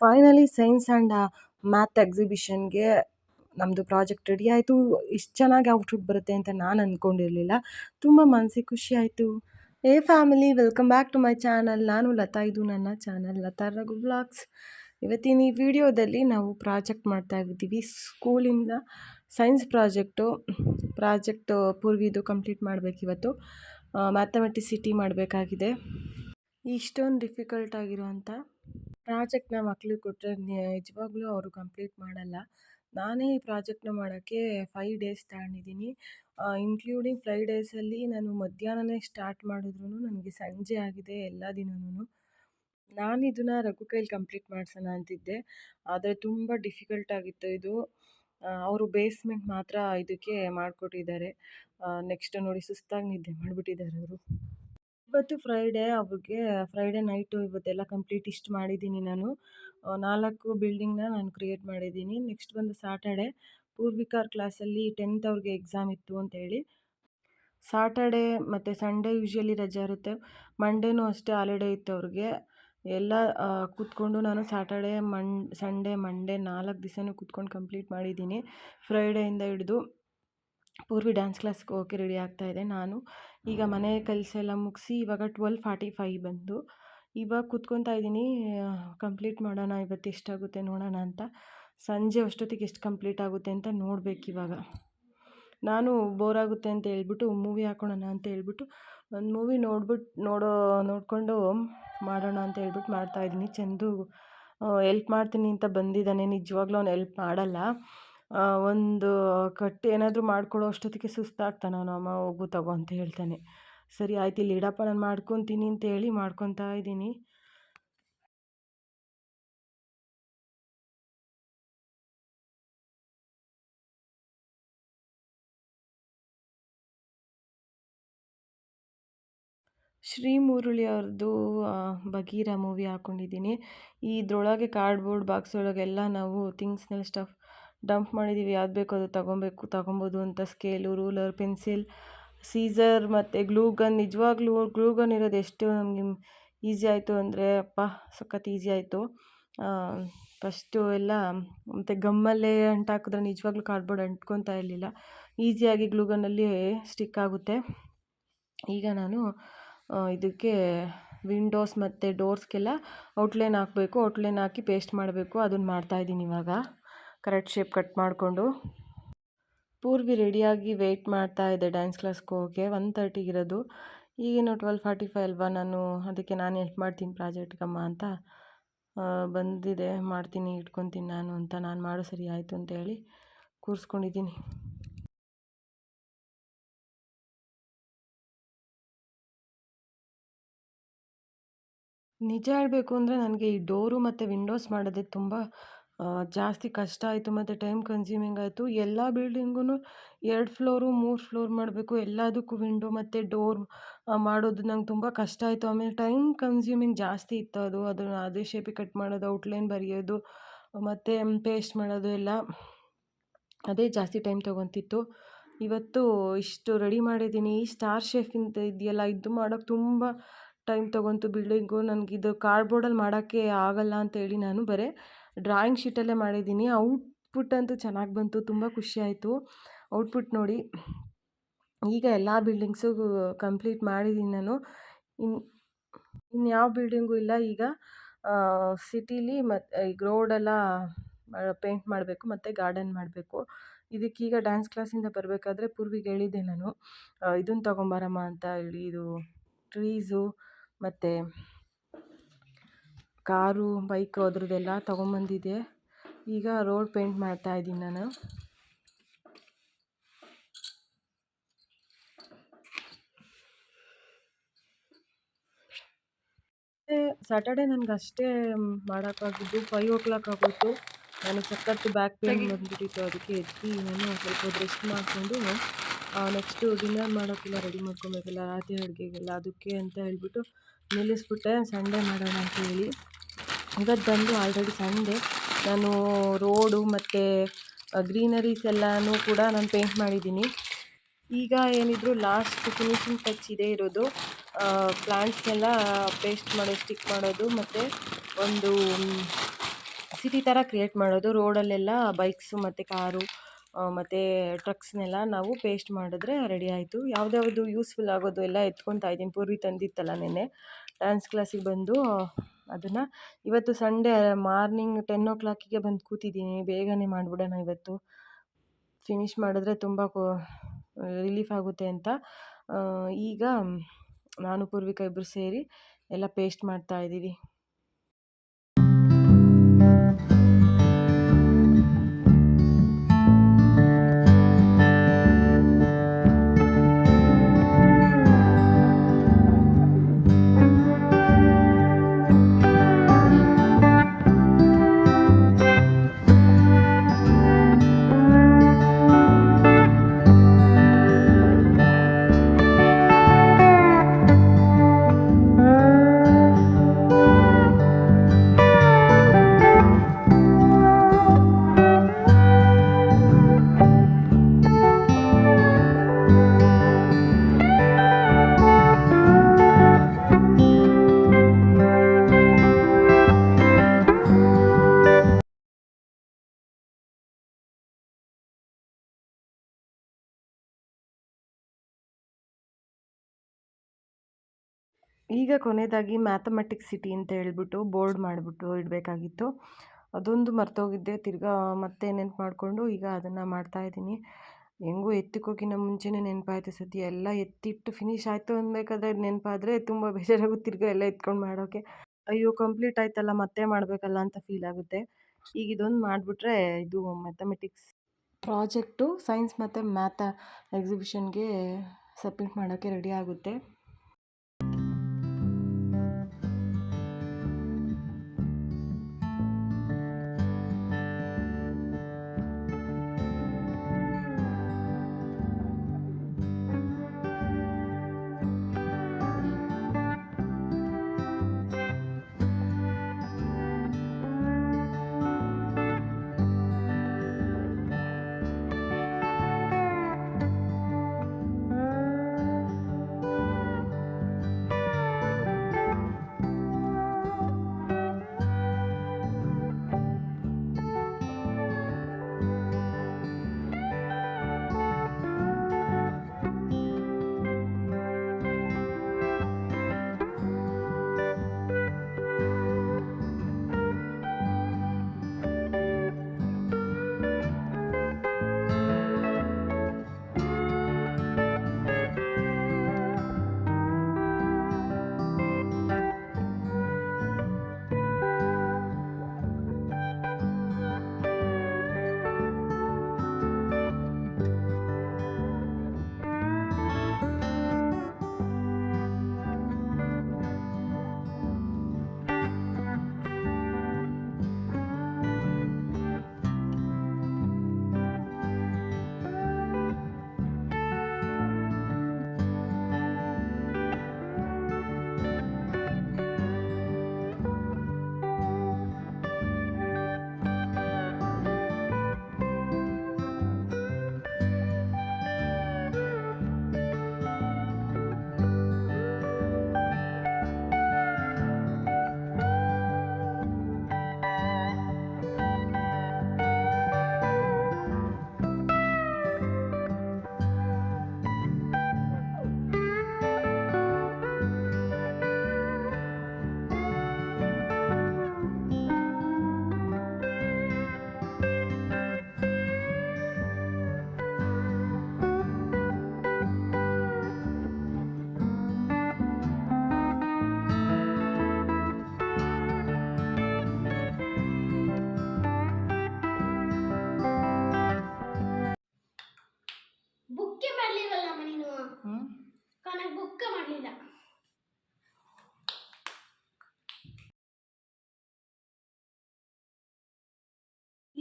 Finally science and math ಎಕ್ಸಿಬಿಷನ್ಗೆ ನಮ್ಮದು project ready ಆಯಿತು. ಇಷ್ಟು ಚೆನ್ನಾಗಿ ಔಟ್ಪುಟ್ ಬರುತ್ತೆ ಅಂತ ನಾನು ಅಂದ್ಕೊಂಡಿರಲಿಲ್ಲ ತುಂಬ ಮನಸ್ಸಿಗೆ ಖುಷಿ ಆಯಿತು. A family, welcome back to my channel. ನಾನು ಲತಾ, ಇದು ನನ್ನ ಚಾನಲ್. ಲತಾ ರಘು ಬ್ಲಾಗ್ಸ್ ಇವತ್ತಿನ ಈ ವಿಡಿಯೋದಲ್ಲಿ ನಾವು ಪ್ರಾಜೆಕ್ಟ್ ಮಾಡ್ತಾ ಇದ್ದೀವಿ ಸ್ಕೂಲಿಂದ ಸೈನ್ಸ್ ಪ್ರಾಜೆಕ್ಟು, ಪ್ರಾಜೆಕ್ಟ್ ಪೂರ್ವಿದು ಕಂಪ್ಲೀಟ್ ಮಾಡಬೇಕು ಇವತ್ತು. ಮ್ಯಾಥಮೆಟಿಸಿಟಿ ಮಾಡಬೇಕಾಗಿದೆ. ಇಷ್ಟೊಂದು ಡಿಫಿಕಲ್ಟ್ ಆಗಿರುವಂಥ ಪ್ರಾಜೆಕ್ಟ್ನ ಮಕ್ಳಿಗೆ ಕೊಟ್ಟರೆ ನಿಜವಾಗ್ಲೂ ಅವರು ಕಂಪ್ಲೀಟ್ ಮಾಡಲ್ಲ. ನಾನೇ ಈ ಪ್ರಾಜೆಕ್ಟ್ನ ಮಾಡೋಕ್ಕೆ ಫೈವ್ ಡೇಸ್ ತಗೊಂಡಿದ್ದೀನಿ. ಇನ್ಕ್ಲೂಡಿಂಗ್ ಫೈವ್ ಡೇಸಲ್ಲಿ ನಾನು ಮಧ್ಯಾಹ್ನನೇ ಸ್ಟಾರ್ಟ್ ಮಾಡಿದ್ರು ನನಗೆ ಸಂಜೆ ಆಗಿದೆ ಎಲ್ಲ ದಿನವೂ ನಾನು ಇದನ್ನು ರಘು ಕೈಲಿ ಕಂಪ್ಲೀಟ್ ಮಾಡಿಸೋಣ ಅಂತಿದ್ದೆ. ಆದರೆ ತುಂಬ ಡಿಫಿಕಲ್ಟ್ ಆಗಿತ್ತು ಇದು. ಅವರು ಬೇಸ್ಮೆಂಟ್ ಮಾತ್ರ ಇದಕ್ಕೆ ಮಾಡಿಕೊಟ್ಟಿದ್ದಾರೆ. ನೆಕ್ಸ್ಟ್ ನೋಡಿ ಸುಸ್ತಾಗಿ ನಿದ್ದೆ ಮಾಡಿಬಿಟ್ಟಿದ್ದಾರೆ ಅವರು. ಇವತ್ತು ಫ್ರೈಡೇ ಅವ್ರಿಗೆ ಫ್ರೈಡೇ ನೈಟು ಇವತ್ತೆಲ್ಲ ಕಂಪ್ಲೀಟ್ ಇಷ್ಟು ಮಾಡಿದ್ದೀನಿ ನಾನು. ನಾಲ್ಕು ಬಿಲ್ಡಿಂಗ್ನ ನಾನು ಕ್ರಿಯೇಟ್ ಮಾಡಿದ್ದೀನಿ. ನೆಕ್ಸ್ಟ್ ಬಂದು ಸಾಟರ್ಡೆ ಪೂರ್ವಿಕಾರ್ ಕ್ಲಾಸಲ್ಲಿ ಟೆಂತ್ ಅವ್ರಿಗೆ ಎಕ್ಸಾಮ್ ಇತ್ತು ಅಂತೇಳಿ. ಸಾಟರ್ಡೆ ಮತ್ತು ಸಂಡೇ ಯೂಶ್ವಲಿ ರಜೆ ಇರುತ್ತೆ. ಮಂಡೇನೂ ಅಷ್ಟೇ ಹಾಲಿಡೇ ಇತ್ತು ಅವ್ರಿಗೆ. ಎಲ್ಲ ಕೂತ್ಕೊಂಡು ನಾನು ಸಾಟರ್ಡೆ ಮನ್ ಸಂಡೇ ಮಂಡೇ ನಾಲ್ಕು ದಿವಸನೂ ಕೂತ್ಕೊಂಡು ಕಂಪ್ಲೀಟ್ ಮಾಡಿದ್ದೀನಿ. ಫ್ರೈಡೆಯಿಂದ ಹಿಡಿದು ಪೂರ್ವಿ ಡ್ಯಾನ್ಸ್ ಕ್ಲಾಸ್ಗೆ ಹೋಗೋಕ್ಕೆ ರೆಡಿ ಆಗ್ತಾ ಇದೆ ನಾನು. ಈಗ ಮನೆ ಕೆಲಸ ಎಲ್ಲ ಮುಗಿಸಿ ಇವಾಗ ಟ್ವೆಲ್ ಫಾರ್ಟಿ ಫೈವ್ ಬಂದು ಇವಾಗ ಕೂತ್ಕೊತಾ ಇದ್ದೀನಿ. ಕಂಪ್ಲೀಟ್ ಮಾಡೋಣ ಇವತ್ತು ಎಷ್ಟಾಗುತ್ತೆ ನೋಡೋಣ ಅಂತ. ಸಂಜೆ ಅಷ್ಟೊತ್ತಿಗೆ ಎಷ್ಟು ಕಂಪ್ಲೀಟ್ ಆಗುತ್ತೆ ಅಂತ ನೋಡ್ಬೇಕು ಇವಾಗ. ನಾನು ಬೋರ್ ಆಗುತ್ತೆ ಅಂತ ಹೇಳ್ಬಿಟ್ಟು ಮೂವಿ ಹಾಕೊಳ್ಳೋಣ ಅಂತ ಹೇಳ್ಬಿಟ್ಟು ಒಂದು ಮೂವಿ ನೋಡ್ಬಿಟ್ಟು ನೋಡೋ ನೋಡಿಕೊಂಡು ಮಾಡೋಣ ಅಂತ ಹೇಳ್ಬಿಟ್ಟು ಮಾಡ್ತಾಯಿದ್ದೀನಿ ಚಂದು ಎಲ್ಪ್ ಮಾಡ್ತೀನಿ ಅಂತ ಬಂದಿದ್ದಾನೆ. ನಿಜವಾಗ್ಲೂ ಅವ್ನು ಎಲ್ಪ್ ಮಾಡಲ್ಲ. ಒಂದು ಕಟ್ಟಿ ಏನಾದರೂ ಮಾಡ್ಕೊಳ್ಳೋ ಅಷ್ಟೊತ್ತಿಗೆ ಸುಸ್ತಾಗ್ತಾನೆ ಅವನು ಅಮ್ಮ, ಹೋಗು, ತಗೋ ಅಂತ ಹೇಳ್ತಾನೆ. ಸರಿ, ಆಯ್ತು, ಇಲ್ಲಿ ಇಡಪ್ಪ, ನಾನು ಮಾಡ್ಕೊತೀನಿ ಅಂತ ಹೇಳಿ ಮಾಡ್ಕೊತಾ ಇದ್ದೀನಿ. ಶ್ರೀ ಮುರುಳಿ ಅವ್ರದ್ದು ಬಗೀರ ಮೂವಿ ಹಾಕ್ಕೊಂಡಿದ್ದೀನಿ ಇದ್ರೊಳಗೆ ಕಾರ್ಡ್ಬೋರ್ಡ್ ಬಾಕ್ಸ್ ಒಳಗೆಲ್ಲ ನಾವು ಥಿಂಗ್ಸ್ನೆಲ್ಲ ಸ್ಟಫ್ ಡಂಪ್ ಮಾಡಿದ್ದೀವಿ ಯಾವ್ದು ಬೇಕೋ ಅದು ತಗೊಬೇಕು, ತಗೊಬೋದು ಅಂತ ಸ್ಕೇಲು ರೂಲರ್ ಪೆನ್ಸಿಲ್ ಸೀಸರ್ ಮತ್ತು ಗ್ಲೂಗನ್ ನಿಜವಾಗ್ಲೂ ಗ್ಲೂ ಗನ್ ಇರೋದು ಎಷ್ಟು ನಮಗೆ ಈಸಿ ಆಯಿತು ಅಂದರೆ ಅಪ್ಪ, ಸಖತ್ ಈಸಿ ಆಯಿತು. ಫಸ್ಟು ಎಲ್ಲ ಮತ್ತು ಗಮ್ಮಲ್ಲೇ ಅಂಟಾಕಿದ್ರೆ ನಿಜವಾಗ್ಲೂ ಕಾರ್ಡ್ಬೋರ್ಡ್ ಅಂಟ್ಕೊತಾ ಇರಲಿಲ್ಲ. ಈಸಿಯಾಗಿ ಗ್ಲೂ ಗನ್ನಲ್ಲಿ ಸ್ಟಿಕ್ ಆಗುತ್ತೆ. ಈಗ ನಾನು ಇದಕ್ಕೆ ವಿಂಡೋಸ್ ಮತ್ತು ಡೋರ್ಸ್ಗೆಲ್ಲ ಔಟ್ಲೈನ್ ಹಾಕಬೇಕು. ಔಟ್ಲೈನ್ ಹಾಕಿ ಪೇಸ್ಟ್ ಮಾಡಬೇಕು. ಅದನ್ನು ಮಾಡ್ತಾಯಿದ್ದೀನಿ ಇವಾಗ. ಕರೆಕ್ಟ್ ಶೇಪ್ ಕಟ್ ಮಾಡಿಕೊಂಡು ಪೂರ್ವಿ ರೆಡಿಯಾಗಿ ವೆಯ್ಟ್ ಮಾಡ್ತಾ ಇದ್ದೆ ಡ್ಯಾನ್ಸ್ ಕ್ಲಾಸ್ಗೆ ಹೋಗೋಕ್ಕೆ ಒನ್ ತರ್ಟಿಗಿರೋದು ಈಗೇನು ಟ್ವೆಲ್ ಫಾರ್ಟಿ ಫೈವ್ ಅಲ್ವಾ? ನಾನು ಅದಕ್ಕೆ ನಾನು ಹೆಲ್ಪ್ ಮಾಡ್ತೀನಿ ಪ್ರಾಜೆಕ್ಟ್ಗಮ್ಮ ಅಂತ. ಬಂದಿದೆ, ಮಾಡ್ತೀನಿ, ಇಟ್ಕೊತೀನಿ ನಾನು ಅಂತ ನಾನು ಮಾಡೋ ಸರಿ ಆಯಿತು ಅಂತ ಹೇಳಿ ಕೂರಿಸ್ಕೊಂಡಿದ್ದೀನಿ. ನಿಜ ಹೇಳಬೇಕು ಅಂದರೆ ನನಗೆ ಈ ಡೋರು ಮತ್ತು ವಿಂಡೋಸ್ ಮಾಡೋದೇ ತುಂಬ ಜಾಸ್ತಿ ಕಷ್ಟ ಆಯಿತು ಮತ್ತು ಟೈಮ್ ಕನ್ಸ್ಯೂಮಿಂಗ್ ಆಯಿತು. ಎಲ್ಲ ಬಿಲ್ಡಿಂಗೂ ಎರಡು ಫ್ಲೋರು ಮೂರು ಫ್ಲೋರ್ ಮಾಡಬೇಕು. ಎಲ್ಲದಕ್ಕೂ ವಿಂಡೋ ಮತ್ತು ಡೋರ್ ಮಾಡೋದು ನಂಗೆ ತುಂಬ ಕಷ್ಟ ಆಯಿತು. ಆಮೇಲೆ ಟೈಮ್ ಕನ್ಸ್ಯೂಮಿಂಗ್ ಜಾಸ್ತಿ ಇತ್ತು ಅದು. ಅದನ್ನು ಅದೇ ಶೇಪಿಗೆ ಕಟ್ ಮಾಡೋದು ಔಟ್ಲೈನ್ ಬರೆಯೋದು, ಮತ್ತು ಪೇಸ್ಟ್ ಮಾಡೋದು ಎಲ್ಲ ಅದೇ ಜಾಸ್ತಿ ಟೈಮ್ ತೊಗೊತಿತ್ತು. ಇವತ್ತು ಇಷ್ಟು ರೆಡಿ ಮಾಡಿದ್ದೀನಿ. ಈ ಸ್ಟಾರ್ ಶೇಫಿಂದ ಇದೆಯಲ್ಲ, ಇದು ಮಾಡೋಕ್ಕೆ ತುಂಬ ಟೈಮ್ ತೊಗೊಂತು ಬಿಲ್ಡಿಂಗು ನನಗಿದು ಕಾರ್ಡ್ಬೋರ್ಡಲ್ಲಿ ಮಾಡೋಕ್ಕೆ ಆಗಲ್ಲ ಅಂತೇಳಿ ನಾನು ಬರೀ. ಡ್ರಾಯಿಂಗ್ ಶೀಟಲ್ಲೇ ಮಾಡಿದ್ದೀನಿ. ಔಟ್ಪುಟ್ ಅಂತೂ ಚೆನ್ನಾಗಿ ಬಂತು, ತುಂಬ ಖುಷಿ ಆಯಿತು. ಔಟ್ಪುಟ್ ನೋಡಿ, ಈಗ ಎಲ್ಲ ಬಿಲ್ಡಿಂಗ್ಸು ಕಂಪ್ಲೀಟ್ ಮಾಡಿದ್ದೀನಿ ನಾನು. ಇನ್ನು ಇನ್ಯಾವ ಬಿಲ್ಡಿಂಗು ಇಲ್ಲ ಈಗ. ಸಿಟೀಲಿ ಮತ್ತು ಈಗ ರೋಡೆಲ್ಲ ಪೇಂಟ್ ಮಾಡಬೇಕು, ಮತ್ತು ಗಾರ್ಡನ್ ಮಾಡಬೇಕು. ಇದಕ್ಕೀಗ ಡ್ಯಾನ್ಸ್ ಕ್ಲಾಸಿಂದ ಬರಬೇಕಾದ್ರೆ ಪೂರ್ವಿಗೆ ಹೇಳಿದ್ದೆ ನಾನು. ಇದನ್ನು ತೊಗೊಂಬರಮ್ಮ ಅಂತ ಹೇಳಿ, ಇದು ಟ್ರೀಸು, ಮತ್ತು ಕಾರು ಬೈಕು ಅದ್ರದ್ದೆಲ್ಲ ತೊಗೊಂಬಂದಿದ್ದೆ. ಈಗ ರೋಡ್ ಪೇಂಟ್ ಮಾಡ್ತಾ ಇದ್ದೀನಿ ನಾನು. ಸ್ಯಾಟರ್ಡೆ ನನಗೆ ಅಷ್ಟೇ ಮಾಡೋಕ್ಕಾಗಿದ್ದು ಫೈವ್ ಓ ಕ್ಲಾಕ್ ಆಗೋಯ್ತು. ನಾನು ಸಖತ್ತು ಬ್ಯಾಕ್ ಪೇನ್ ಬಂದುಬಿಟ್ಟಿತ್ತು. ಅದಕ್ಕೆ ಎದ್ದು ನಾನು ಸ್ವಲ್ಪ ರೆಸ್ಟ್ ಮಾಡಿಕೊಂಡು ನೆಕ್ಸ್ಟು ಡಿನ್ನರ್ ಮಾಡೋಕ್ಕೆಲ್ಲ ರೆಡಿ ಮಾಡ್ಕೊಬೇಕಲ್ಲ ರಾತ್ರಿ ಅಡುಗೆಗೆಲ್ಲ ಅದಕ್ಕೆ ಅಂತ ಹೇಳ್ಬಿಟ್ಟು ನಿಲ್ಲಿಸ್ಬಿಟ್ಟೆ. ಸಂಡೇ ಮಾಡೋಣ ಅಂತ ಹೇಳಿ. ಇವತ್ತು ಬಂದು ಆಲ್ರೆಡಿ ಸಂಡೇ ನಾನು ರೋಡು ಮತ್ತು ಗ್ರೀನರೀಸ್ ಎಲ್ಲನೂ ಕೂಡ ನಾನು ಪೇಂಟ್ ಮಾಡಿದ್ದೀನಿ. ಈಗ ಏನಿದ್ರು ಲಾಸ್ಟ್ ಫಿನಿಶಿಂಗ್ ಟಚ್ ಇದೆ ಇರೋದು. ಪ್ಲ್ಯಾಂಟ್ಸ್ನೆಲ್ಲ ಪೇಸ್ಟ್ ಮಾಡೋದು ಸ್ಟಿಕ್ ಮಾಡೋದು ಮತ್ತು ಒಂದು ಸಿಟಿ ಥರ ಕ್ರಿಯೇಟ್ ಮಾಡೋದು. ರೋಡಲ್ಲೆಲ್ಲ ಬೈಕ್ಸು ಮತ್ತು ಕಾರು ಮತ್ತು ಟ್ರಕ್ಸ್ನೆಲ್ಲ ನಾವು ಪೇಸ್ಟ್ ಮಾಡಿದ್ರೆ ರೆಡಿ ಆಯಿತು. ಯಾವುದ್ಯಾವುದು ಯೂಸ್ಫುಲ್ ಆಗೋದು ಎಲ್ಲ ಎತ್ಕೊತಾ ಇದ್ದೀನಿ. ಪೂರ್ವಿ ತಂದಿತ್ತಲ್ಲ ನೆನ್ನೆ. ಡ್ಯಾನ್ಸ್ ಕ್ಲಾಸಿಗೆ ಬಂದು ಅದನ್ನು ಇವತ್ತು ಸಂಡೇ ಮಾರ್ನಿಂಗ್ ಟೆನ್ ಓ ಕ್ಲಾಕಿಗೆ ಬಂದು ಕೂತಿದ್ದೀನಿ. ಬೇಗನೆ ಮಾಡಿಬಿಡೋಣ ಇವತ್ತು. ಫಿನಿಷ್ ಮಾಡಿದ್ರೆ ತುಂಬ ರಿಲೀಫ್ ಆಗುತ್ತೆ ಅಂತ. ಈಗ ನಾನು, ಪೂರ್ವಿಕ ಇಬ್ಬರು ಸೇರಿ ಎಲ್ಲ ಪೇಸ್ಟ್ ಮಾಡ್ತಾ ಇದ್ದೀವಿ ಈಗ ಕೊನೆಯದಾಗಿ ಮ್ಯಾಥಮೆಟಿಕ್ಸ್ ಸಿಟಿ ಅಂತ ಹೇಳ್ಬಿಟ್ಟು ಬೋರ್ಡ್ ಮಾಡಿಬಿಟ್ಟು ಇಡಬೇಕಾಗಿತ್ತು. ಅದೊಂದು ಮರ್ತೋಗಿದ್ದೆ. ತಿರ್ಗಾ ಮತ್ತೆ ನೆನ್ಪು ಮಾಡಿಕೊಂಡು ಈಗ ಅದನ್ನು ಮಾಡ್ತಾಯಿದ್ದೀನಿ ಹೆಂಗೂ ಎತ್ತಿಕ್ಕೋಕ್ಕಿಂತ ಮುಂಚೆನೇ ನೆನಪಾಯ್ತು ಸತಿ. ಎಲ್ಲ ಎತ್ತಿಟ್ಟು ಫಿನಿಶ್ ಆಯಿತು ಅನ್ಬೇಕಾದ್ರೆ ನೆನಪಾದರೆ ತುಂಬ ಬೇಜಾರಾಗುತ್ತೆ ತಿರ್ಗಾ ಎಲ್ಲ ಎತ್ಕೊಂಡು ಮಾಡೋಕ್ಕೆ ಅಯ್ಯೋ ಕಂಪ್ಲೀಟ್ ಆಯ್ತಲ್ಲ, ಮತ್ತೆ ಮಾಡಬೇಕಲ್ಲ ಅಂತ ಫೀಲ್ ಆಗುತ್ತೆ. ಈಗ ಇದೊಂದು ಮಾಡಿಬಿಟ್ರೆ ಇದು ಮ್ಯಾಥಮೆಟಿಕ್ಸ್ ಪ್ರಾಜೆಕ್ಟು ಸೈನ್ಸ್ ಮತ್ತು ಮ್ಯಾಥ ಎಕ್ಸಿಬಿಷನ್ಗೆ ಸಬ್ಮಿಟ್ ಮಾಡೋಕ್ಕೆ ರೆಡಿ ಆಗುತ್ತೆ.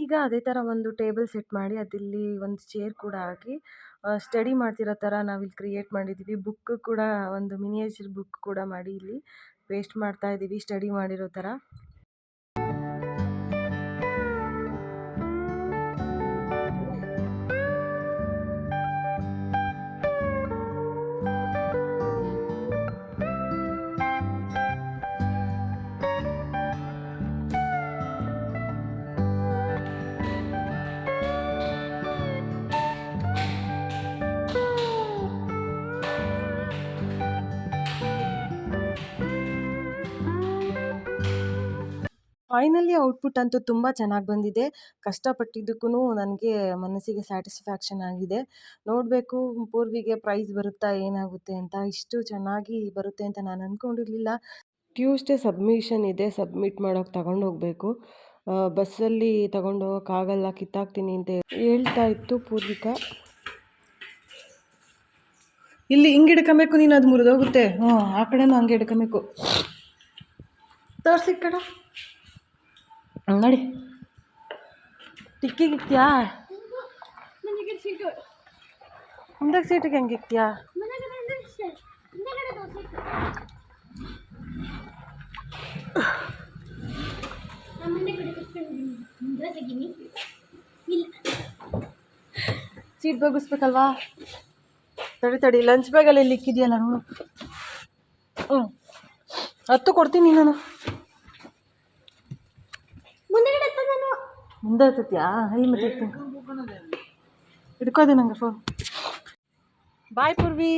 ಈಗ ಅದೇ ಥರ ಒಂದು ಟೇಬಲ್ ಸೆಟ್ ಮಾಡಿ ಅದಿಲ್ಲಿ ಒಂದು ಚೇರ್ ಕೂಡ ಹಾಕಿ ಸ್ಟಡಿ ಮಾಡ್ತಿರೋ ಥರ ನಾವಿಲ್ಲಿ ಕ್ರಿಯೇಟ್ ಮಾಡಿದ್ದೀವಿ ಬುಕ್ ಕೂಡ, ಒಂದು ಮಿನಿಯೇಚರ್ ಬುಕ್ ಕೂಡ ಮಾಡಿ ಇಲ್ಲಿ ಪೇಸ್ಟ್ ಮಾಡ್ತಾ ಇದ್ದೀವಿ ಸ್ಟಡಿ ಮಾಡಿರೋ ಥರ ಫೈನಲಿ ಔಟ್ಪುಟ್ ಅಂತೂ ತುಂಬ ಚೆನ್ನಾಗಿ ಬಂದಿದೆ. ಕಷ್ಟಪಟ್ಟಿದ್ದಕ್ಕೂ ನನಗೆ ಮನಸ್ಸಿಗೆ ಸ್ಯಾಟಿಸ್ಫ್ಯಾಕ್ಷನ್ ಆಗಿದೆ. ನೋಡಬೇಕು, ಪೂರ್ವಿಗೆ ಪ್ರೈಸ್ ಬರುತ್ತಾ ಏನಾಗುತ್ತೆ ಅಂತ. ಇಷ್ಟು ಚೆನ್ನಾಗಿ ಬರುತ್ತೆ ಅಂತ ನಾನು ಅಂದ್ಕೊಂಡಿರಲಿಲ್ಲ ಟ್ಯೂಸ್ಡೇ ಸಬ್ಮಿಷನ್ ಇದೆ, ಸಬ್ಮಿಟ್ ಮಾಡೋಕ್ಕೆ ಹೋಗಬೇಕು ಬಸ್ಸಲ್ಲಿ ತಗೊಂಡು ಹೋಗೋಕ್ಕಾಗಲ್ಲ ಕಿತ್ತಾಕ್ತೀನಿ ಅಂತ ಹೇಳ್ತಾ ಇತ್ತು ಪೂರ್ವಿಕಾ. ಇಲ್ಲಿ ಹಿಂಗೆ ಹಿಡ್ಕೊಬೇಕು ನೀನು, ಅದು ಮುರಿದೋಗುತ್ತೆ. ಹ್ಞೂ ಆ ಕಡೆನೂ ಹಂಗೆ ಹಿಡ್ಕೊಬೇಕು. ತೋರಿಸಿ ನೋಡಿ ಟಿಕ್ಕಿಗೆ ಇಕ್ತಿಯಾ? ಮುಂದಕ್ಕೆ ಸೀಟಿಗೆ ಹೆಂಗೆ ಇಕ್ತಿಯಾ? ಸೀಟ್. ಬಗ್ಗಿಸ್ಬೇಕಲ್ವಾ? ತಡಿ ತಡಿ. ಲಂಚ್ ಬ್ಯಾಗಲ್ಲಿ ಇಲ್ಲಿ ಇಕ್ಕಿದೆಯಲ್ಲ ನೋಡು. ಹ್ಞೂ ಹತ್ತು ಕೊಡ್ತೀನಿ ನಾನು. ಮುಂದೆ ಹತ್ತತ್ಯಾ ಐ ಮತ್ತೆ ಹಿಡ್ಕೋದೆ ನಂಗೆ ಫೋನ್ ಬಾಯ್ ಪೂರ್ವಿ.